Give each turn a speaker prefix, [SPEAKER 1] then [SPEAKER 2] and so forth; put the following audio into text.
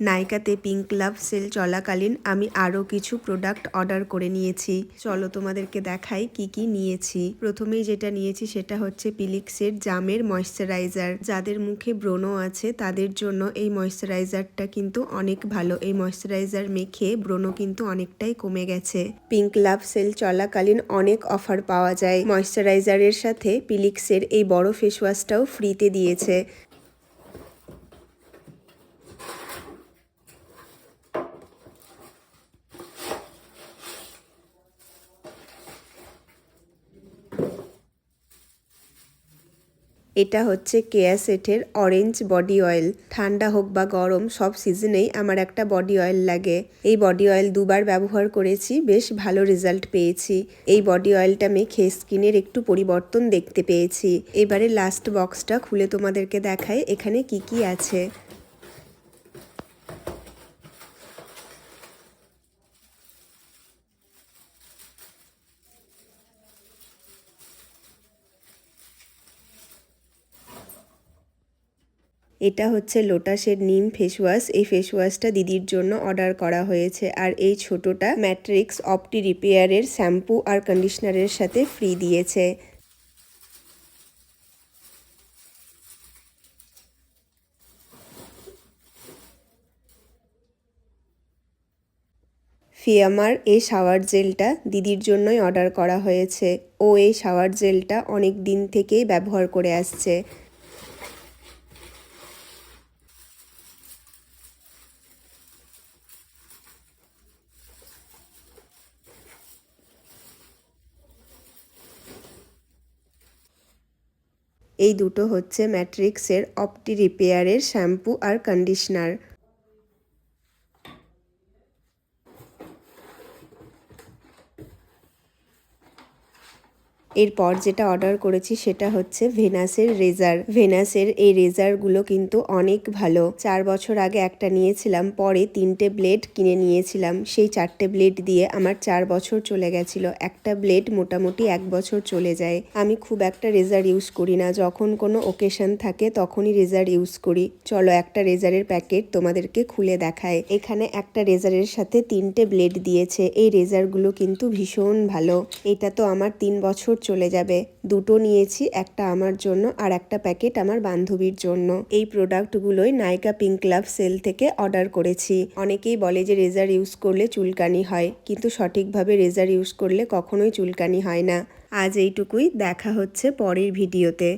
[SPEAKER 1] নাইকাতে pink love sell চলাকালীন আমি আরও কিছু প্রোডাক্ট অর্ডার করে নিয়েছি। চলো তোমাদেরকে দেখাই কি কি নিয়েছি। প্রথমেই যেটা নিয়েছি সেটা হচ্ছে পিলিক্সের জামের ময়শ্চারাইজার। যাদের মুখে ব্রণ আছে তাদের জন্য এই ময়শ্চারাইজারটা কিন্তু অনেক ভালো। এই ময়শ্চারাইজার মেখে ব্রণ কিন্তু অনেকটাই কমে গেছে। পিঙ্ক লাভ সেল চলাকালীন অনেক অফার পাওয়া যায়। ময়শ্চারাইজারের সাথে পিলিক্সের এই বড় ফেসওয়াশটাও ফ্রিতে দিয়েছে। এটা হচ্ছে কেয়াসেটের অরেঞ্জ বডি অয়েল ঠান্ডা হোক বা গরম, সব সিজনেই আমার একটা বডি অয়েল লাগে। এই বডি অয়েল দুবার ব্যবহার করেছি, বেশ ভালো রেজাল্ট পেয়েছি। এই বডি অয়েলটা মেখে স্কিনের একটু পরিবর্তন দেখতে পেয়েছি। এবারে লাস্ট বক্সটা খুলে তোমাদেরকে দেখায় এখানে কি কি আছে। এটা হচ্ছে লোটাসের নিম ফেস ওয়াশ এই ফেস ওয়াশটা দিদির জন্য অর্ডার করা হয়েছে। আর এই ছোটটা ম্যাট্রিক্স অপটি রিপেয়ারের শ্যাম্পু আর কন্ডিশনারের সাথে ফ্রি দিয়েছে। ফিয়ামার এই শাওয়ার জেলটা দিদির জন্যই অর্ডার করা হয়েছে। ও এই শাওয়ার জেলটা অনেক দিন থেকেই ব্যবহার করে আসছে। এই দুটো হচ্ছে ম্যাট্রিক্সের অপটি রিপেয়ারের শ্যাম্পু আর কন্ডিশনার। এরপর যেটা অর্ডার করেছি সেটা হচ্ছে ভেনাসের রেজার ভেনাসের এই রেজারগুলো কিন্তু অনেক ভালো। চার বছর আগে একটা নিয়েছিলাম, পরে তিনটে ব্লেড কিনে নিয়েছিলাম। সেই চারটে ব্লেড দিয়ে আমার চার বছর চলে গেছিল। একটা ব্লেড মোটামুটি এক বছর চলে যায়। আমি খুব একটা রেজার ইউজ করি না। যখন কোনো ওকেশন থাকে তখনই রেজার ইউজ করি। চলো একটা রেজারের প্যাকেট তোমাদেরকে খুলে দেখায়। এখানে একটা রেজারের সাথে তিনটে ব্লেড দিয়েছে। এই রেজারগুলো কিন্তু ভীষণ ভালো। এটা তো আমার তিন বছর চলে যাবে। দুটো নিয়েছি, একটা আমার জন্য আর একটা প্যাকেট আমার বান্ধবীর জন্য। এই প্রোডাক্টগুলোই নাইকা পিঙ্ক লাভ সেল থেকে অর্ডার করেছি। অনেকেই বলে যে রেজার ইউজ করলে চুলকানি হয়, কিন্তু সঠিকভাবে রেজার ইউজ করলে কখনোই চুলকানি হয় না। আজ এইটুকুই, দেখা হচ্ছে পরের ভিডিওতে।